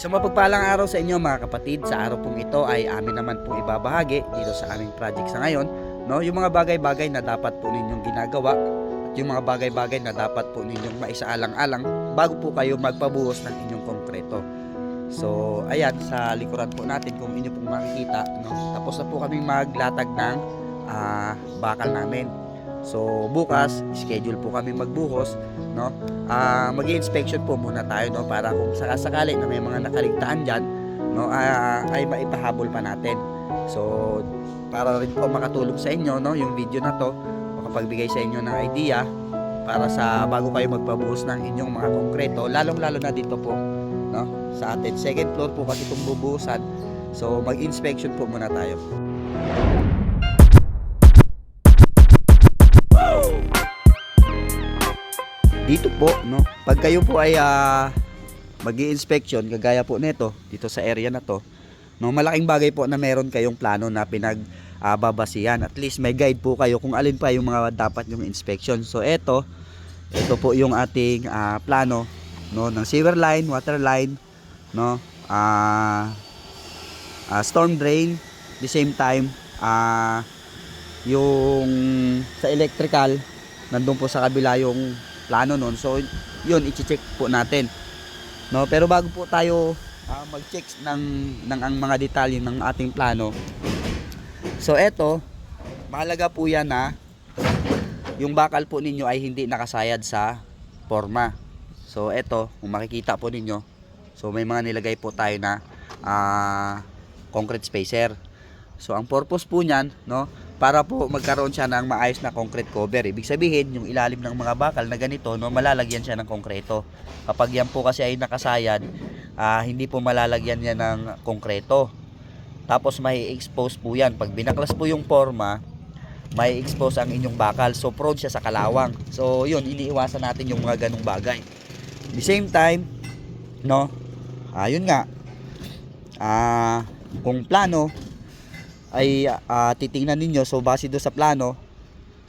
Isang mapagpalang araw sa inyo mga kapatid. Sa araw pong ito ay amin naman pong ibabahagi dito sa aming project sa ngayon. No, yung mga bagay-bagay na dapat po ninyong ginagawa at yung mga bagay-bagay na dapat po ninyong maisaalang-alang bago po kayo magpabuhos ng inyong konkreto. So, ayan, sa likuran po natin kung inyo pong makikita, no, tapos na po kaming maglatag ng ah, bakal namin. So, bukas, schedule po kami magbuhos, no? Ah, mag-inspection po muna tayo no para kung sakasakali na may mga nakaligtaan diyan no ah, ay maipahabol pa natin. So para rin po makatulong sa inyo no yung video na to makapagbigay sa inyo ng idea para sa bago kayo magpabuhos ng inyong mga konkreto lalong-lalo na dito po no sa atin second floor po kasi itong bubuhusan. So mag-inspection po muna tayo. Dito po, no? Pag kayo po ay uh, mag-inspection kagaya po nito dito sa area na to, no, malaking bagay po na meron kayong plano na pinag ah, babasihan. At least may guide po kayo kung alin pa yung mga dapat yung inspection. So ito, ito po yung ating ah, plano, no, ng sewer line, water line, no, ah ah, storm drain, the same time, ah yung sa electrical, nandun po sa kabila yung plano nun. So, yun, i-check po natin. No, pero bago po tayo ah, mag-check ng, ng ang mga detalye ng ating plano. So, eto, mahalaga po yan na yung bakal po ninyo ay hindi nakasayad sa forma. So, eto, kung makikita po ninyo, so may mga nilagay po tayo na ah, concrete spacer. So, ang purpose po niyan, no, para po magkaroon siya ng maayos na concrete cover. Ibig sabihin, yung ilalim ng mga bakal na ganito, no, malalagyan siya ng konkreto. Kapag yan po kasi ay nakasayad, ah, hindi po malalagyan yan ng konkreto. Tapos may expose po yan. Pag binaklas po yung forma, may expose ang inyong bakal. So prone siya sa kalawang. So yun, iniiwasan natin yung mga ganong bagay. The same time, no, ayun nga, ah, kung plano, ay ah, titingnan ninyo. So base do sa plano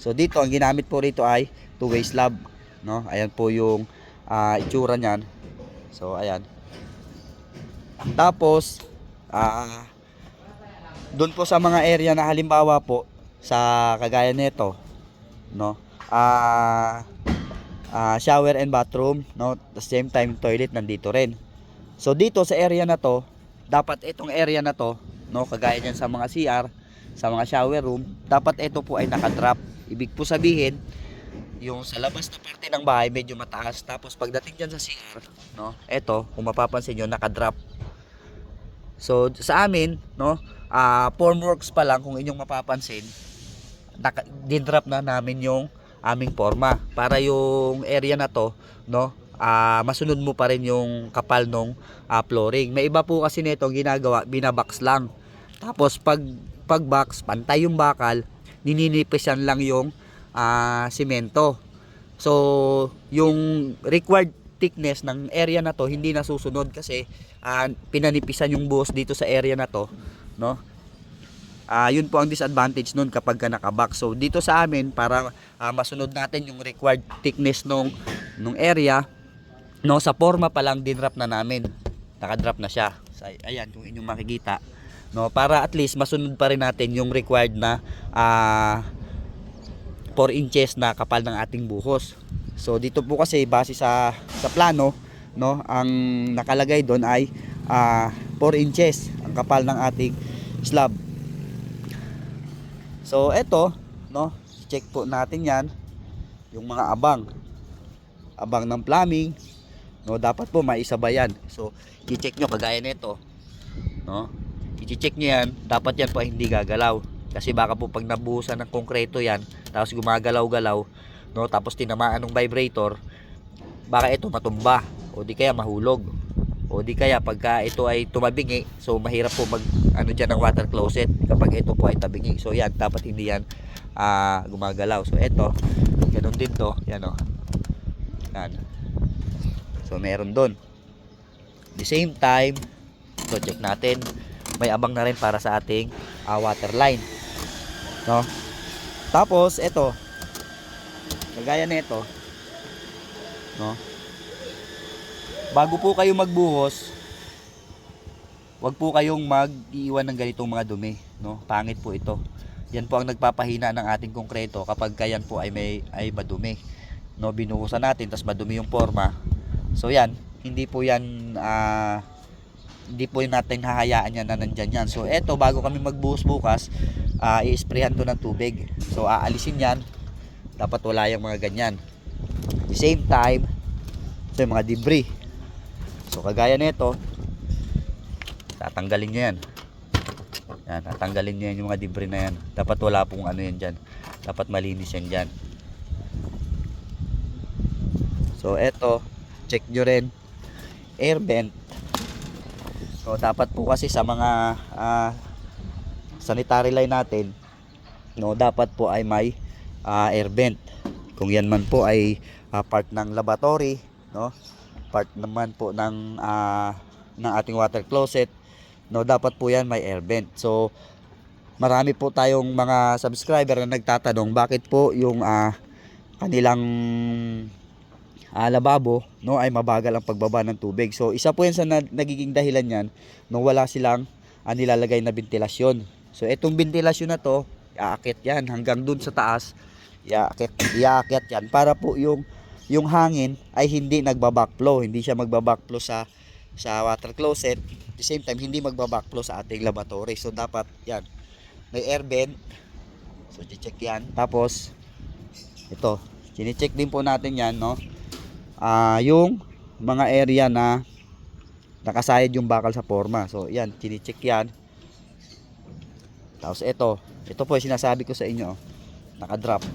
so dito ang ginamit po rito ay two-way slab no? Ayan po yung ah, itsura niyan. So ayan. Tapos ah doon po sa mga area na halimbawa po sa kagaya nito no? Ah ah, shower and bathroom no? The same time toilet nandito rin. So dito sa area na to dapat itong area na to no kagaya niyan sa mga CR sa mga shower room dapat ito po ay nakadrop. Ibig po sabihin yung sa labas na parte ng bahay medyo mataas. Tapos pagdating diyan sa CR no ito kung mapapansin niyo nakadrop. So sa amin no ah formworks pa lang kung inyong mapapansin naka, dinrop na namin yung aming forma. Para yung area na to no ah masunod mo pa rin yung kapal nung ah, flooring. May iba po kasi nito ginagawa binabox lang tapos pag pag box, pantay yung bakal, nininipisan lang yung ah, simento. So, yung required thickness ng area na to hindi nasusunod kasi ah, pinanipisan yung buhos dito sa area na to, no? Ah, yun po ang disadvantage nun kapag ka nakabox. So, dito sa amin para ah, masunod natin yung required thickness nung nung area, no, sa forma pa lang dinrap na namin. Nakadrop na siya. So, ayan, kung inyong makikita no para at least masunod pa rin natin yung required na ah 4 inches na kapal ng ating buhos. So dito po kasi base sa sa plano no ang nakalagay doon ay ah 4 inches ang kapal ng ating slab. So eto no check po natin yan yung mga abang. Abang ng plumbing no dapat po maisabayan. So i-check nyo kagaya nito no i-check nyo yan, dapat yan po hindi gagalaw. Kasi baka po pag nabuhusan ng konkreto yan, tapos gumagalaw-galaw, no, tapos tinamaan ng vibrator, baka ito matumba, o di kaya mahulog. O di kaya pagka ito ay tumabingi, so mahirap po mag ano diyan ng water closet kapag ito po ay tabingi. So yan, dapat hindi yan ah, gumagalaw. So ito, ganun din to, yan o. Yan. So meron doon. The same time, so check natin may abang na rin para sa ating uh, water line. No? Tapos ito. Kagaya nito. No? Bago po kayo magbuhos, wag po kayong mag-iwan ng ganitong mga dumi, no? Pangit po ito. Yan po ang nagpapahina ng ating konkreto kapag kayan po ay may ay madumi. No, binuhusan natin tapos madumi yung forma. So yan, hindi po yan ah hindi po natin hahayaan yan na nandyan yan. So eto bago kami magbuhos bukas, ah i-sprayhan to ng tubig. So aalisin yan. Dapat wala yung mga ganyan. At the same time, so yung mga debris. So kagaya nito, tatanggalin nyo yan. Yan, tatanggalin nyo yan yung mga debris na yan. Dapat wala pong ano yan dyan. Dapat malinis yan dyan. So eto, check nyo rin. Air vent. So dapat po kasi sa mga ah, sanitary line natin, no, dapat po ay may ah, air vent. Kung yan man po ay ah, part ng laboratory, no? Part naman po ng ah, ng ating water closet, no, dapat po yan may air vent. So marami po tayong mga subscriber na nagtatanong bakit po yung ah, kanilang ah, lababo no ay mabagal ang pagbaba ng tubig. So isa po yan sa na- nagiging dahilan niyan nung wala silang ah, nilalagay na ventilasyon. So itong ventilasyon na to, iaakit yan hanggang dun sa taas. Iaakit, iaakit yan para po yung yung hangin ay hindi nagba-backflow, hindi siya magba-backflow sa sa water closet. At the same time, hindi magba-backflow sa ating laboratory. So dapat yan, may air vent. So check yan. Tapos ito, chine-check din po natin yan, no? Ah, yung mga area na nakasayad yung bakal sa forma. So yan, chine-check yan. Tapos ito, ito po yung sinasabi ko sa inyo, oh. naka-drop.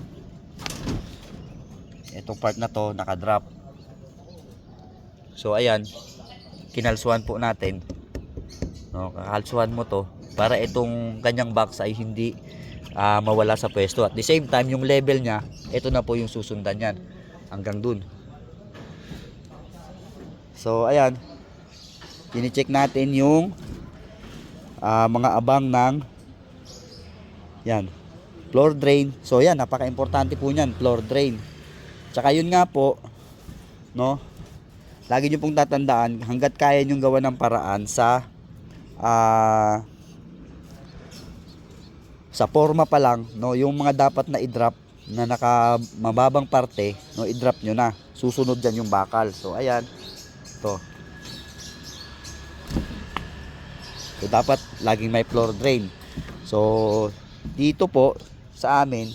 Itong part na to, naka-drop. So ayan, kinalsuhan po natin. No, kakalsuhan mo to para itong kanyang box ay hindi ah, mawala sa pwesto. At the same time, yung level niya, ito na po yung susundan yan. Hanggang dun. So, ayan. Kini-check natin yung ah, mga abang ng yan, floor drain. So, yan, napaka-importante po niyan, floor drain. Tsaka yun nga po, no, lagi nyo pong tatandaan, hanggat kaya nyo gawa ng paraan sa ah sa forma pa lang, no, yung mga dapat na i-drop na naka mababang parte, no, i-drop nyo na. Susunod dyan yung bakal. So, ayan. To. So, dapat laging may floor drain. So, dito po sa amin,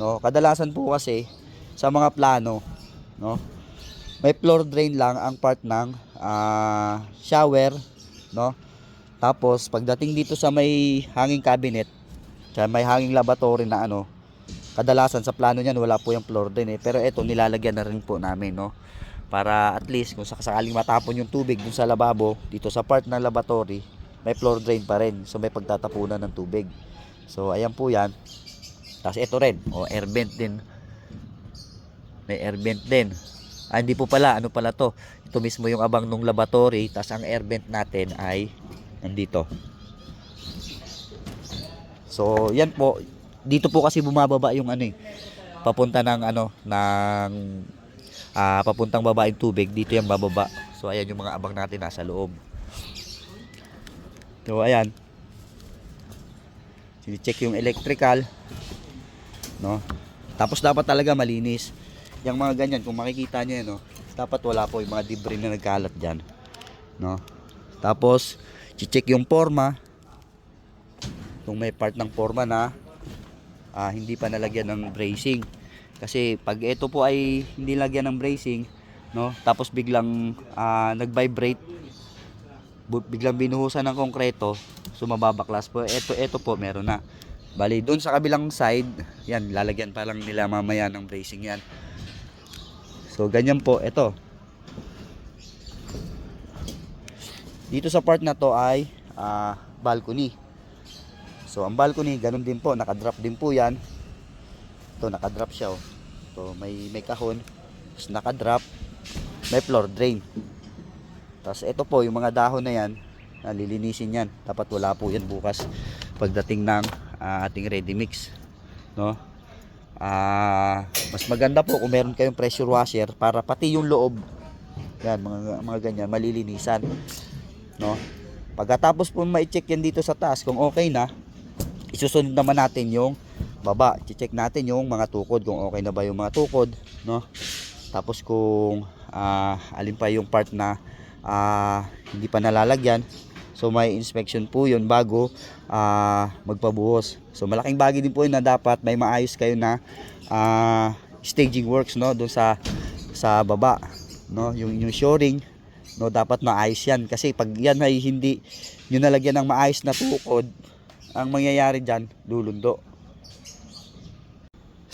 no, kadalasan po kasi sa mga plano, no, may floor drain lang ang part ng ah, shower, no. Tapos pagdating dito sa may hanging cabinet, sa may hanging laboratory na ano, kadalasan sa plano niyan wala po yung floor drain eh. Pero ito nilalagyan na rin po namin, no. Para at least kung sakaling matapon yung tubig dun sa lababo, dito sa part ng laboratory, may floor drain pa rin. So may pagtatapunan ng tubig. So ayan po yan. Tapos ito rin, o air vent din. May air vent din. Ah, hindi po pala, ano pala to? Ito mismo yung abang nung laboratory, tapos ang air vent natin ay nandito. So, yan po. Dito po kasi bumababa yung ano eh. Papunta ng ano, ng ah, papuntang baba yung tubig. Dito yung bababa. So, ayan yung mga abang natin nasa loob. So, ayan. Sini-check yung electrical. No? Tapos dapat talaga malinis. Yung mga ganyan, kung makikita nyo no? dapat wala po yung mga debris na nagkalat dyan. No? Tapos, check yung forma. Kung may part ng forma na ah, hindi pa nalagyan ng bracing. Kasi pag ito po ay hindi lagyan ng bracing, no? Tapos biglang ah, nag-vibrate, biglang binuhusan ng konkreto, so mababaklas po. Ito ito po meron na. Bali, doon sa kabilang side, yan, lalagyan pa lang nila mamaya ng bracing yan. So, ganyan po, ito. Dito sa part na to ay ah, balcony. So, ang balcony, ganun din po, nakadrop din po yan. Ito, nakadrop siya, oh. So, may, may kahon, tapos nakadrop, may floor drain. Tapos, ito po, yung mga dahon na yan, ah, lilinisin yan. Dapat wala po yan bukas pagdating ng ah, ating ready mix. No? Ah, mas maganda po kung meron kayong pressure washer para pati yung loob yan mga mga ganyan malilinisan no Pagkatapos po ma-check yan dito sa taas kung okay na, isusunod naman natin yung baba. I-check natin yung mga tukod kung okay na ba yung mga tukod, no? Tapos kung ah, alin pa yung part na ah, hindi pa nalalagyan, so may inspection po yun bago ah, magpabuhos. So malaking bagay din po yun na dapat may maayos kayo na ah, staging works no doon sa sa baba, no? Yung yung shoring no dapat maayos yan kasi pag yan ay hindi nyo nalagyan ng maayos na tukod ang mangyayari dyan lulundo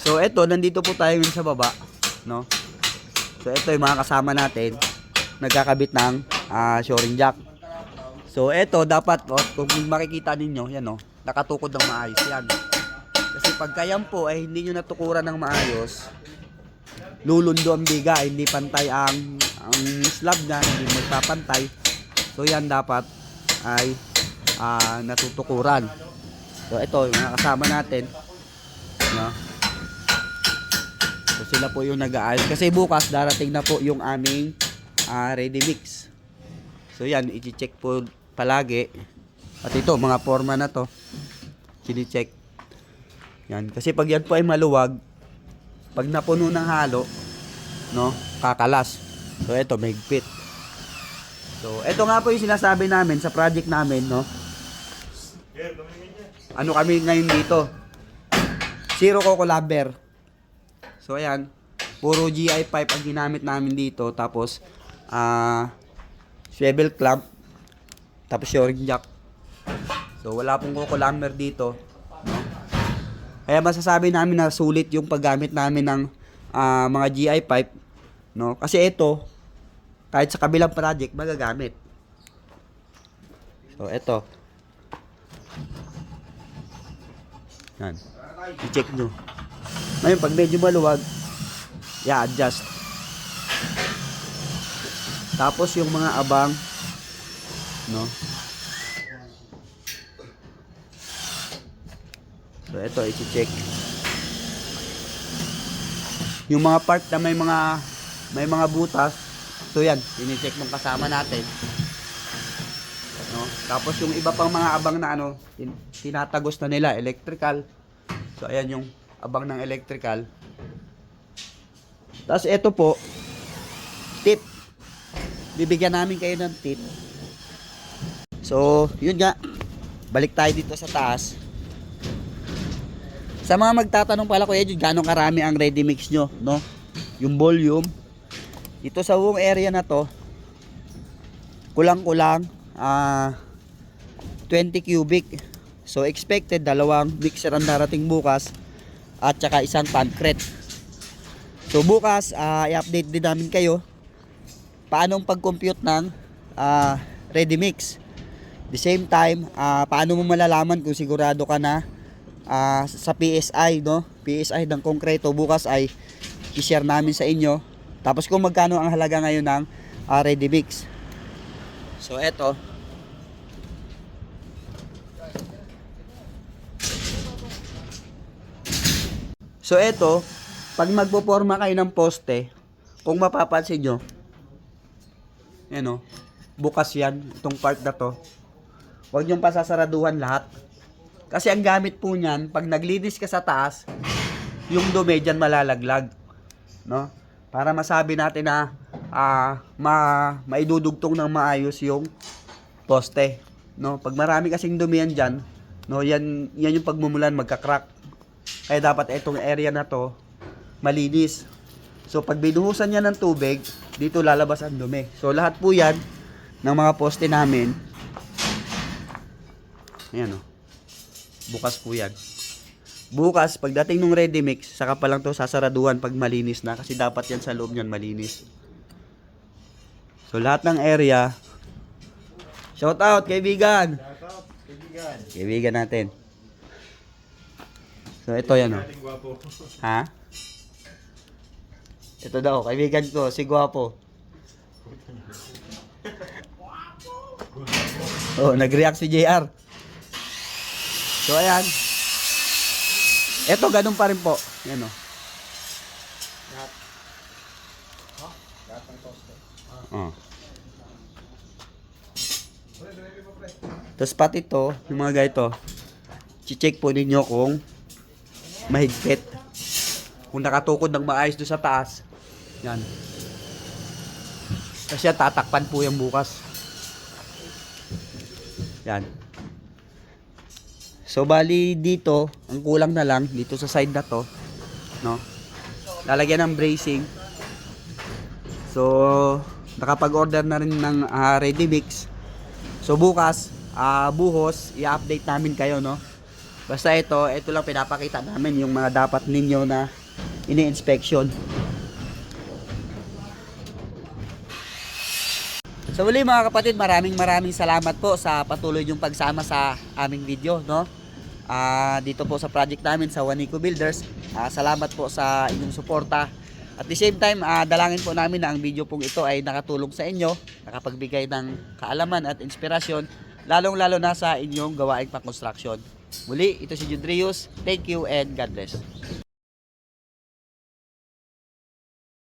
so eto nandito po tayo sa baba no so eto yung mga kasama natin nagkakabit ng ah, shoring jack so eto dapat oh, kung makikita ninyo yan oh nakatukod ng maayos yan kasi pagka yan po ay hindi nyo natukuran ng maayos lulundo ang biga, hindi pantay ang ang slab niya, hindi magpapantay. So yan dapat ay ah, natutukuran. So ito yung mga kasama natin. No? Sila po yung nag-aayos kasi bukas darating na po yung aming ah, ready mix. So yan, i-check po palagi. At ito, mga forma na to. Chini-check. Yan, kasi pag yan po ay maluwag, pag napuno ng halo, no, kakalas. So ito, mahigpit. So, ito nga po yung sinasabi namin sa project namin, no. Ano kami ngayon dito? Zero Coco Lumber. So ayan, puro GI pipe ang ginamit namin dito tapos ah swivel clamp tapos shoring jack. So wala pong Lumber dito, no. Kaya masasabi namin na sulit yung paggamit namin ng ah, mga GI pipe, no? Kasi ito, kahit sa kabilang project, magagamit. So, ito. Yan. I-check nyo. Ngayon, pag medyo maluwag, i-adjust. Tapos, yung mga abang, no? So, ito, i-check. Yung mga part na may mga may mga butas, so yan, ini-check ng kasama natin. No? Tapos yung iba pang mga abang na ano, tin- tinatagos na nila, electrical. So, ayan yung abang ng electrical. Tapos, ito po, tip. Bibigyan namin kayo ng tip. So, yun nga. Balik tayo dito sa taas. Sa mga magtatanong pala Kuya Jun, gano'ng karami ang ready mix nyo, no? Yung volume. Dito sa buong area na to, kulang-kulang ah 20 cubic. So expected dalawang mixer ang darating bukas at saka isang concrete. So bukas ah, i-update din namin kayo paanong pag-compute ng ah, ready mix. The same time, ah, paano mo malalaman kung sigurado ka na ah, sa PSI, no? PSI ng konkreto bukas ay i-share namin sa inyo. Tapos kung magkano ang halaga ngayon ng ah, ready mix. So eto. So eto, pag magpoporma kayo ng poste, kung mapapansin nyo, yan o, bukas yan, itong part na to. Huwag niyong pasasaraduhan lahat. Kasi ang gamit po niyan, pag naglinis ka sa taas, yung dumi dyan malalaglag. No? Para masabi natin na ah ma maidudugtong ng maayos yung poste. No? Pag marami kasing dumi yan dyan, no, yan, yan yung pagmumulan magka-crack. Kaya dapat itong area na to malinis. So pag binuhusan niya ng tubig, dito lalabas ang dumi. So lahat po yan ng mga poste namin. Ayan o. Bukas po yan. Bukas, pagdating ng ready mix, saka pa lang to sasaraduhan pag malinis na kasi dapat yan sa loob niyan malinis. So lahat ng area, shout out kaibigan. Kaibigan natin. So ito yan oh. Ha? Ito daw, kaibigan ko, si Guapo. Oh, nag-react si JR. So ayan. Ito ganun pa rin po. Yan oh. Oh. Tapos pati ito, yung mga ganito, check po ninyo kung mahigpit. Kung nakatukod ng maayos doon sa taas, yan. Kasi yan, tatakpan po yung bukas. Yan. So, bali dito, ang kulang na lang, dito sa side na to, no? Lalagyan ng bracing. So, nakapag-order na rin ng ah, ready mix. So, bukas, ah, buhos, i-update namin kayo, no? Basta ito, ito lang pinapakita namin yung mga dapat ninyo na ini-inspection. So muli mga kapatid, maraming maraming salamat po sa patuloy yung pagsama sa aming video, no? Ah, dito po sa project namin sa Wanico Builders. Ah, salamat po sa inyong suporta. At the same time, ah, dalangin po namin na ang video pong ito ay nakatulong sa inyo, nakapagbigay ng kaalaman at inspirasyon, lalong-lalo na sa inyong gawaing pang-construction. Muli, ito si Judrius. Thank you and God bless.